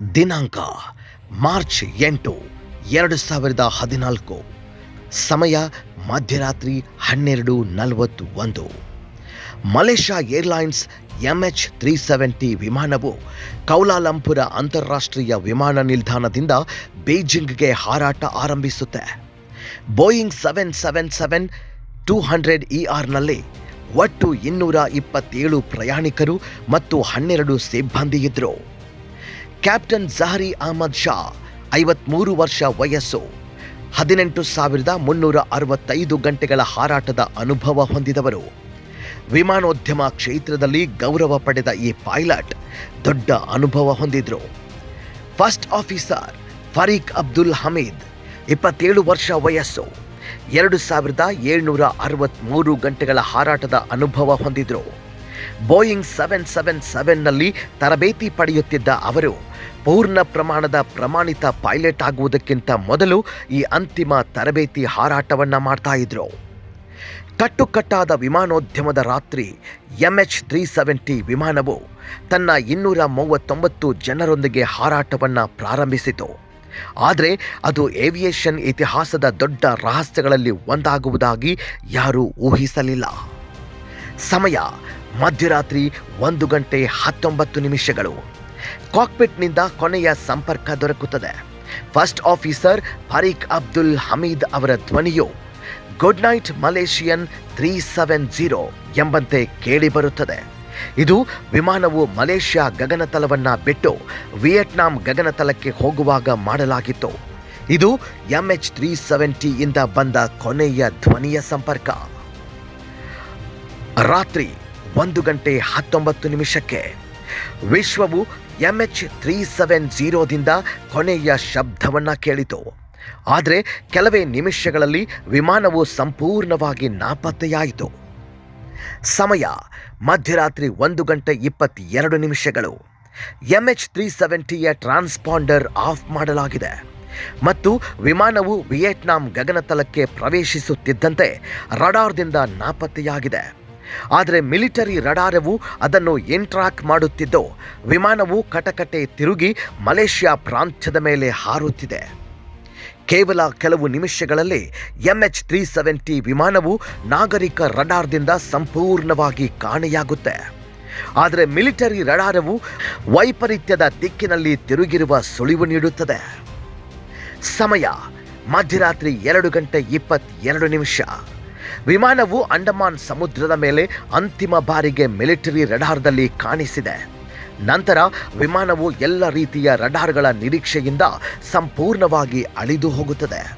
ದಿನಾಂಕ ಮಾರ್ಚ್ ಎಂಟು, ಎರಡು ಸಾವಿರದ ಹದಿನಾಲ್ಕು. ಸಮಯ ಮಧ್ಯರಾತ್ರಿ ಹನ್ನೆರಡು ನಲವತ್ತು ಒಂದು Malaysia airlines MH three seventy ವಿಮಾನವು ಕೌಲಾಲಂಪುರ ಅಂತಾರಾಷ್ಟ್ರೀಯ ವಿಮಾನ ನಿಲ್ದಾಣದಿಂದ ಬೀಜಿಂಗ್ಗೆ ಹಾರಾಟ ಆರಂಭಿಸುತ್ತೆ. Boeing seven seven seven two hundred E ಆರ್ನಲ್ಲಿ ಒಟ್ಟು ಇನ್ನೂರ ಇಪ್ಪತ್ತೇಳು ಪ್ರಯಾಣಿಕರು ಮತ್ತು ಹನ್ನೆರಡು ಸಿಬ್ಬಂದಿ ಇದ್ದರು ಕ್ಯಾಪ್ಟನ್ ಜಹರಿ ಅಹಮದ್ ಶಾ ಐವತ್ಮೂರು ವರ್ಷ ವಯಸ್ಸು. ಹದಿನೆಂಟು ಸಾವಿರದ ಮುನ್ನೂರ ಅರವತ್ತೈದು ಗಂಟೆಗಳ ಹಾರಾಟದ ಅನುಭವ ಹೊಂದಿದವರು. ವಿಮಾನೋದ್ಯಮ ಕ್ಷೇತ್ರದಲ್ಲಿ ಗೌರವ ಪಡೆದ ಈ ಪೈಲಟ್ ದೊಡ್ಡ ಅನುಭವ ಹೊಂದಿದ್ರು. First officer Fariq Abdul Hamid, ಇಪ್ಪತ್ತೇಳು ವರ್ಷ ವಯಸ್ಸು. ಎರಡು ಸಾವಿರದ ಏಳ್ನೂರ ಅರವತ್ತ್ಮೂರು ಗಂಟೆಗಳ ಹಾರಾಟದ ಅನುಭವ ಹೊಂದಿದ್ರು. ಬೋಯಿಂಗ್ ಸೆವೆನ್ ಸೆವೆನ್ ಸೆವೆನ್ನಲ್ಲಿ ತರಬೇತಿ ಪಡೆಯುತ್ತಿದ್ದ ಅವರು ಪೂರ್ಣ ಪ್ರಮಾಣದ ಪ್ರಮಾಣಿತ ಪೈಲಟ್ ಆಗುವುದಕ್ಕಿಂತ ಮೊದಲು ಈ ಅಂತಿಮ ತರಬೇತಿ ಹಾರಾಟವನ್ನು ಮಾಡ್ತಾ ಇದ್ರು. ಕಟ್ಟುಕಟ್ಟಾದ ವಿಮಾನೋದ್ಯಮದ ರಾತ್ರಿ ಎಂಎಚ್ ತ್ರೀ ಸೆವೆಂಟಿ ವಿಮಾನವು ತನ್ನ ಇನ್ನೂರ ಮೂವತ್ತೊಂಬತ್ತು ಜನರೊಂದಿಗೆ ಹಾರಾಟವನ್ನು ಪ್ರಾರಂಭಿಸಿತು. ಆದರೆ ಅದು ಏವಿಯೇಷನ್ ಇತಿಹಾಸದ ದೊಡ್ಡ ರಹಸ್ಯಗಳಲ್ಲಿ ಒಂದಾಗುವುದಾಗಿ ಯಾರೂ ಊಹಿಸಲಿಲ್ಲ. ಸಮಯ ಮಧ್ಯರಾತ್ರಿ ಒಂದು ಗಂಟೆ ಹತ್ತೊಂಬತ್ತು ನಿಮಿಷಗಳು. ಕಾಕ್ಪಿಟ್ನಿಂದ ಕೊನೆಯ ಸಂಪರ್ಕ ದೊರಕುತ್ತದೆ. First officer Fariq Abdul Hamid ಅವರ ಧ್ವನಿಯು, good night Malaysian three seven zero ಎಂಬಂತೆ ಕೇಳಿಬರುತ್ತದೆ. ಇದು ವಿಮಾನವು ಮಲೇಷ್ಯಾ ಗಗನತಲವನ್ನ ಬಿಟ್ಟು ವಿಯೆಟ್ನಾಂ ಗಗನತಲಕ್ಕೆ ಹೋಗುವಾಗ ಮಾಡಲಾಗಿತ್ತು. ಇದು ಎಂಎಚ್ ತ್ರೀ ಸೆವೆಂಟಿಯಿಂದ ಬಂದ ಕೊನೆಯ ಧ್ವನಿಯ ಸಂಪರ್ಕ. ರಾತ್ರಿ ಒಂದು ಗಂಟೆ ಹತ್ತೊಂಬತ್ತು ನಿಮಿಷಕ್ಕೆ ವಿಶ್ವವು ಎಂಎಚ್ ತ್ರೀ ಸೆವೆನ್ ಜೀರೋದಿಂದ ಕೊನೆಯ ಶಬ್ದವನ್ನು ಕೇಳಿತು. ಆದರೆ ಕೆಲವೇ ನಿಮಿಷಗಳಲ್ಲಿ ವಿಮಾನವು ಸಂಪೂರ್ಣವಾಗಿ ನಾಪತ್ತೆಯಾಯಿತು. ಸಮಯ ಮಧ್ಯರಾತ್ರಿ ಒಂದು ಗಂಟೆ ಇಪ್ಪತ್ತೆರಡು ನಿಮಿಷಗಳು. ಎಂಎಚ್ ತ್ರೀ ಸೆವೆಂಟಿಯ ಟ್ರಾನ್ಸ್ಪಾಂಡರ್ ಆಫ್ ಮಾಡಲಾಗಿದೆ. ಮತ್ತು ವಿಮಾನವು ವಿಯೆಟ್ನಾಂ ಗಗನತಲಕ್ಕೆ ಪ್ರವೇಶಿಸುತ್ತಿದ್ದಂತೆ ರಡಾರ್ದಿಂದ ನಾಪತ್ತೆಯಾಗಿದೆ. ಆದರೆ ಮಿಲಿಟರಿ ರಡಾರವು ಅದನ್ನು ಎಂಟ್ರಾಕ್ ಮಾಡುತ್ತಿದ್ದು, ವಿಮಾನವು ಕಟಕಟೆ ತಿರುಗಿ ಮಲೇಷ್ಯಾ ಪ್ರಾಂತ್ಯದ ಮೇಲೆ ಹಾರುತ್ತಿದೆ. ಕೇವಲ ಕೆಲವು ನಿಮಿಷಗಳಲ್ಲಿ ಎಂಎಚ್ ತ್ರೀ ಸೆವೆಂಟಿ ವಿಮಾನವು ನಾಗರಿಕ ರಡಾರ್ದಿಂದ ಸಂಪೂರ್ಣವಾಗಿ ಕಾಣೆಯಾಗುತ್ತೆ. ಆದರೆ ಮಿಲಿಟರಿ ರಡಾರವು ವೈಪರೀತ್ಯದ ದಿಕ್ಕಿನಲ್ಲಿ ತಿರುಗಿರುವ ಸುಳಿವು ನೀಡುತ್ತದೆ. ಸಮಯ, ಮಧ್ಯರಾತ್ರಿ ಎರಡು ಗಂಟೆ ಇಪ್ಪತ್ತೆರಡು ನಿಮಿಷ. ವಿಮಾನವು ಅಂಡಮಾನ್ ಸಮುದ್ರದ ಮೇಲೆ ಅಂತಿಮ ಬಾರಿಗೆ ಮಿಲಿಟರಿ ರಡಾರ್ದಲ್ಲಿ ಕಾಣಿಸಿದೆ. ನಂತರ ವಿಮಾನವು ಎಲ್ಲ ರೀತಿಯ ರಡಾರ್ಗಳ ನಿರೀಕ್ಷೆಯಿಂದ ಸಂಪೂರ್ಣವಾಗಿ ಅಳಿದು ಹೋಗುತ್ತದೆ.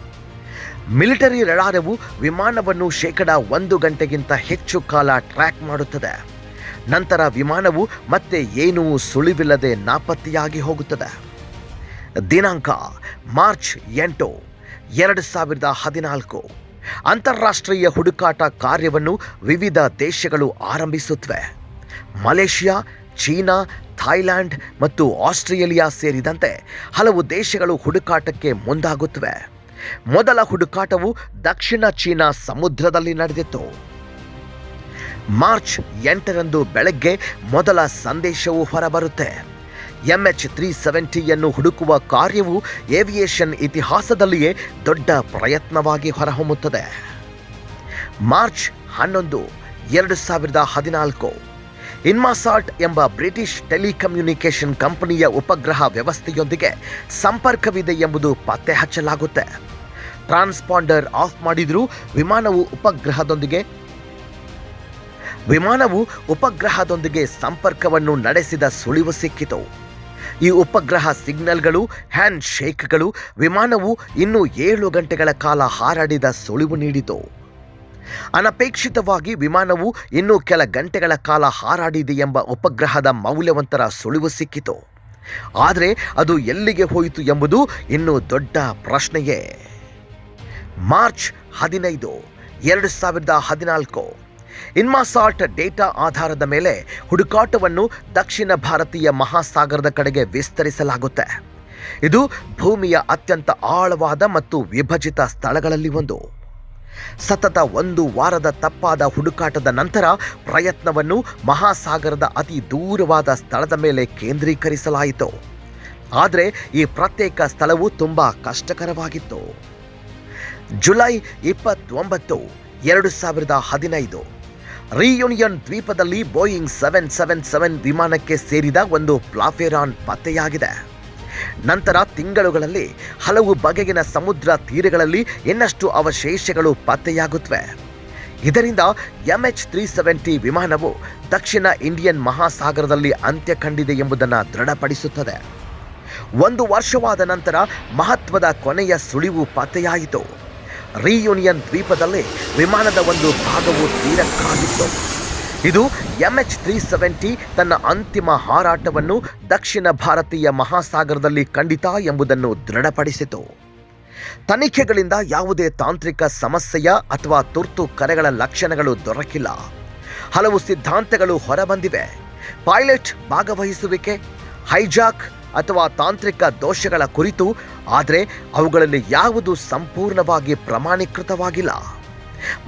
ಮಿಲಿಟರಿ ರಡಾರವು ವಿಮಾನವನ್ನು ಶೇಕಡ ಒಂದು ಗಂಟೆಗಿಂತ ಹೆಚ್ಚು ಕಾಲ ಟ್ರ್ಯಾಕ್ ಮಾಡುತ್ತದೆ. ನಂತರ ವಿಮಾನವು ಮತ್ತೆ ಏನೂ ಸುಳಿವಿಲ್ಲದೆ ನಾಪತ್ತೆಯಾಗಿ ಹೋಗುತ್ತದೆ. ದಿನಾಂಕ, ಮಾರ್ಚ್ ಎಂಟು, ಎರಡು ಸಾವಿರದ ಹದಿನಾಲ್ಕು. ಅಂತಾರಾಷ್ಟ್ರೀಯ ಹುಡುಕಾಟ ಕಾರ್ಯವನ್ನು ವಿವಿಧ ದೇಶಗಳು ಆರಂಭಿಸುತ್ತವೆ ಮಲೇಷಿಯಾ, ಚೀನಾ ಥಾಯ್ಲ್ಯಾಂಡ್ ಮತ್ತು ಆಸ್ಟ್ರೇಲಿಯಾ ಸೇರಿದಂತೆ ಹಲವು ದೇಶಗಳು ಹುಡುಕಾಟಕ್ಕೆ ಮುಂದಾಗುತ್ತವೆ ಮೊದಲ ಹುಡುಕಾಟವು ದಕ್ಷಿಣ ಚೀನಾ ಸಮುದ್ರದಲ್ಲಿ ನಡೆದಿತ್ತು. ಮಾರ್ಚ್ ಎಂಟರಂದು ಬೆಳಗ್ಗೆ ಮೊದಲ ಸಂದೇಶವು ಹೊರಬರುತ್ತೆ. ಎಂಎಚ್ ತ್ರೀ ಸೆವೆಂಟಿಯನ್ನು ಹುಡುಕುವ ಕಾರ್ಯವು ಏವಿಯೇಷನ್ ಇತಿಹಾಸದಲ್ಲಿಯೇ ದೊಡ್ಡ ಪ್ರಯತ್ನವಾಗಿ ಹೊರಹೊಮ್ಮುತ್ತದೆ. ಮಾರ್ಚ್ ಹನ್ನೊಂದು, ಎರಡು ಸಾವಿರದ ಹದಿನಾಲ್ಕು ಇನ್ಮಾಸಾಟ್ ಎಂಬ ಬ್ರಿಟಿಷ್ ಟೆಲಿಕಮ್ಯುನಿಕೇಷನ್ ಕಂಪನಿಯ ಉಪಗ್ರಹ ವ್ಯವಸ್ಥೆಯೊಂದಿಗೆ ಸಂಪರ್ಕವಿದೆ ಎಂಬುದು ಪತ್ತೆ ಹಚ್ಚಲಾಗುತ್ತೆ. ಟ್ರಾನ್ಸ್ಪಾಂಡರ್ ಆಫ್ ಮಾಡಿದರೂ ವಿಮಾನವು ಉಪಗ್ರಹದೊಂದಿಗೆ ವಿಮಾನವು ಉಪಗ್ರಹದೊಂದಿಗೆ ಸಂಪರ್ಕವನ್ನು ನಡೆಸಿದ ಸುಳಿವು ಸಿಕ್ಕಿತು. ಈ ಉಪಗ್ರಹ ಸಿಗ್ನಲ್ಗಳು ಹ್ಯಾಂಡ್ ಶೇಕ್ಗಳು ವಿಮಾನವು ಇನ್ನೂ ಏಳು ಗಂಟೆಗಳ ಕಾಲ ಹಾರಾಡಿದ ಸುಳಿವು ನೀಡಿತು. ಅನಪೇಕ್ಷಿತವಾಗಿ ವಿಮಾನವು ಇನ್ನೂ ಕೆಲ ಗಂಟೆಗಳ ಕಾಲ ಹಾರಾಡಿದೆ ಎಂಬ ಉಪಗ್ರಹದ ಮೌಲ್ಯವಂತರ ಸುಳಿವು ಸಿಕ್ಕಿತು. ಆದರೆ ಅದು ಎಲ್ಲಿಗೆ ಹೋಯಿತು ಎಂಬುದು ಇನ್ನೂ ದೊಡ್ಡ ಪ್ರಶ್ನೆಯೇ. ಮಾರ್ಚ್ ಹದಿನೈದು, ಎರಡು ಸಾವಿರದ ಹದಿನಾಲ್ಕು. ಇನ್ಮಾಸಾಟ್ ಡೇಟಾ ಆಧಾರದ ಮೇಲೆ ಹುಡುಕಾಟವನ್ನು ದಕ್ಷಿಣ ಭಾರತೀಯ ಮಹಾಸಾಗರದ ಕಡೆಗೆ ವಿಸ್ತರಿಸಲಾಗುತ್ತೆ. ಇದು ಭೂಮಿಯ ಅತ್ಯಂತ ಆಳವಾದ ಮತ್ತು ವಿಭಜಿತ ಸ್ಥಳಗಳಲ್ಲಿ ಒಂದು. ಸತತ ಒಂದು ವಾರದ ತಪ್ಪಾದ ಹುಡುಕಾಟದ ನಂತರ ಪ್ರಯತ್ನವನ್ನು ಮಹಾಸಾಗರದ ಅತಿ ದೂರವಾದ ಸ್ಥಳದ ಮೇಲೆ ಕೇಂದ್ರೀಕರಿಸಲಾಯಿತು. ಆದರೆ ಈ ಪ್ರತ್ಯೇಕ ಸ್ಥಳವು ತುಂಬ ಕಷ್ಟಕರವಾಗಿತ್ತು. ಜುಲೈ ಇಪ್ಪತ್ತೊಂಬತ್ತು, ಎರಡು ಸಾವಿರದ ಹದಿನೈದು. ರಿಯೂನಿಯನ್ ದ್ವೀಪದಲ್ಲಿ ಬೋಯಿಂಗ್ ಸೆವೆನ್ ಸೆವೆನ್ ಸೆವೆನ್ ವಿಮಾನಕ್ಕೆ ಸೇರಿದ ಒಂದು ಪ್ಲಾಫೆರಾನ್ ಪತ್ತೆಯಾಗಿದೆ. ನಂತರ ತಿಂಗಳುಗಳಲ್ಲಿ ಹಲವು ಬಗೆಗಿನ ಸಮುದ್ರ ತೀರಗಳಲ್ಲಿ ಇನ್ನಷ್ಟು ಅವಶೇಷಗಳು ಪತ್ತೆಯಾಗುತ್ತವೆ. ಇದರಿಂದ ಎಂಎಚ್ ತ್ರೀ ಸೆವೆಂಟಿ ವಿಮಾನವು ದಕ್ಷಿಣ ಇಂಡಿಯನ್ ಮಹಾಸಾಗರದಲ್ಲಿ ಅಂತ್ಯ ಕಂಡಿದೆ ಎಂಬುದನ್ನು ದೃಢಪಡಿಸುತ್ತದೆ. ಒಂದು ವರ್ಷವಾದ ನಂತರ ಮಹತ್ವದ ಕೊನೆಯ ಸುಳಿವು ಪತ್ತೆಯಾಯಿತು. ರಿಯೂನಿಯನ್ ದ್ವೀಪದಲ್ಲಿ ವಿಮಾನದ ಒಂದು ಭಾಗವು ತೀರಕ್ಕಾಗಿತ್ತು. ಇದು ಎಂಎಚ್ ತ್ರೀ ಸೆವೆಂಟಿ ತನ್ನ ಅಂತಿಮ ಹಾರಾಟವನ್ನು ದಕ್ಷಿಣ ಭಾರತೀಯ ಮಹಾಸಾಗರದಲ್ಲಿ ಖಂಡಿತ ಎಂಬುದನ್ನು ದೃಢಪಡಿಸಿತು. ತನಿಖೆಗಳಿಂದ ಯಾವುದೇ ತಾಂತ್ರಿಕ ಸಮಸ್ಯೆಯ ಅಥವಾ ತುರ್ತು ಕರೆಗಳ ಲಕ್ಷಣಗಳು ದೊರಕಿಲ್ಲ. ಹಲವು ಸಿದ್ಧಾಂತಗಳು ಹೊರಬಂದಿವೆ. ಪೈಲಟ್ ಭಾಗವಹಿಸುವಿಕೆ, ಹೈಜಾಕ್ ಅಥವಾ ತಾಂತ್ರಿಕ ದೋಷಗಳ ಕುರಿತು, ಆದರೆ ಅವುಗಳಲ್ಲಿ ಯಾವುದು ಸಂಪೂರ್ಣವಾಗಿ ಪ್ರಮಾಣೀಕೃತವಾಗಿಲ್ಲ.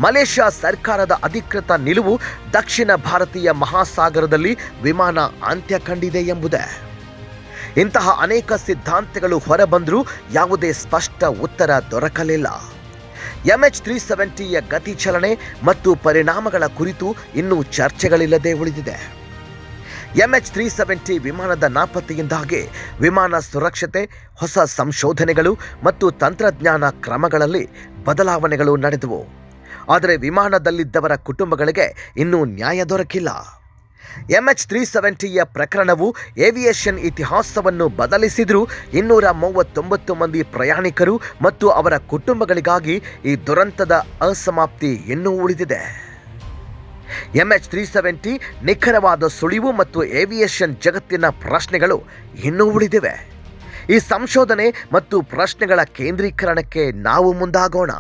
ಮಲೇಷ್ಯಾ ಸರ್ಕಾರದ ಅಧಿಕೃತ ನಿಲುವು ದಕ್ಷಿಣ ಭಾರತೀಯ ಮಹಾಸಾಗರದಲ್ಲಿ ವಿಮಾನ ಅಂತ್ಯ ಕಂಡಿದೆ ಎಂಬುದೇ. ಇಂತಹ ಅನೇಕ ಸಿದ್ಧಾಂತಗಳು ಹೊರಬಂದರೂ ಯಾವುದೇ ಸ್ಪಷ್ಟ ಉತ್ತರ ದೊರಕಲಿಲ್ಲ. ಎಂಎಚ್ ತ್ರೀ ಸೆವೆಂಟಿಯ ಗತಿ ಚಲನೆ ಮತ್ತು ಪರಿಣಾಮಗಳ ಕುರಿತು ಇನ್ನೂ ಚರ್ಚೆಗಳಿಲ್ಲದೆ ಉಳಿದಿದೆ. ಎಂಎಚ್ ತ್ರೀ ಸೆವೆಂಟಿ ವಿಮಾನದ ನಾಪತ್ತೆಯಿಂದಾಗಿ ವಿಮಾನ ಸುರಕ್ಷತೆ, ಹೊಸ ಸಂಶೋಧನೆಗಳು ಮತ್ತು ತಂತ್ರಜ್ಞಾನ ಕ್ರಮಗಳಲ್ಲಿ ಬದಲಾವಣೆಗಳು ನಡೆದವು. ಆದರೆ ವಿಮಾನದಲ್ಲಿದ್ದವರ ಕುಟುಂಬಗಳಿಗೆ ಇನ್ನೂ ನ್ಯಾಯ ದೊರಕಿಲ್ಲ. ಎಂಎಚ್ ತ್ರೀ ಸೆವೆಂಟಿಯ ಪ್ರಕರಣವು ಏವಿಯೇಷನ್ ಇತಿಹಾಸವನ್ನು ಬದಲಿಸಿದರೂ ಇನ್ನೂರ ಮೂವತ್ತೊಂಬತ್ತು ಮಂದಿ ಪ್ರಯಾಣಿಕರು ಮತ್ತು ಅವರ ಕುಟುಂಬಗಳಿಗಾಗಿ ಈ ದುರಂತದ ಅಸಮಾಪ್ತಿ ಇನ್ನೂ ಉಳಿದಿದೆ. ಎಂಎಚ್ ತ್ರೀ ಸೆವೆಂಟಿ ನಿಖರವಾದ ಸುಳಿವು ಮತ್ತು ಏವಿಯೇಷನ್ ಜಗತ್ತಿನ ಪ್ರಶ್ನೆಗಳು ಇನ್ನೂ ಉಳಿದಿವೆ. ಈ ಸಂಶೋಧನೆ ಮತ್ತು ಪ್ರಶ್ನೆಗಳ ಕೇಂದ್ರೀಕರಣಕ್ಕೆ ನಾವು ಮುಂದಾಗೋಣ.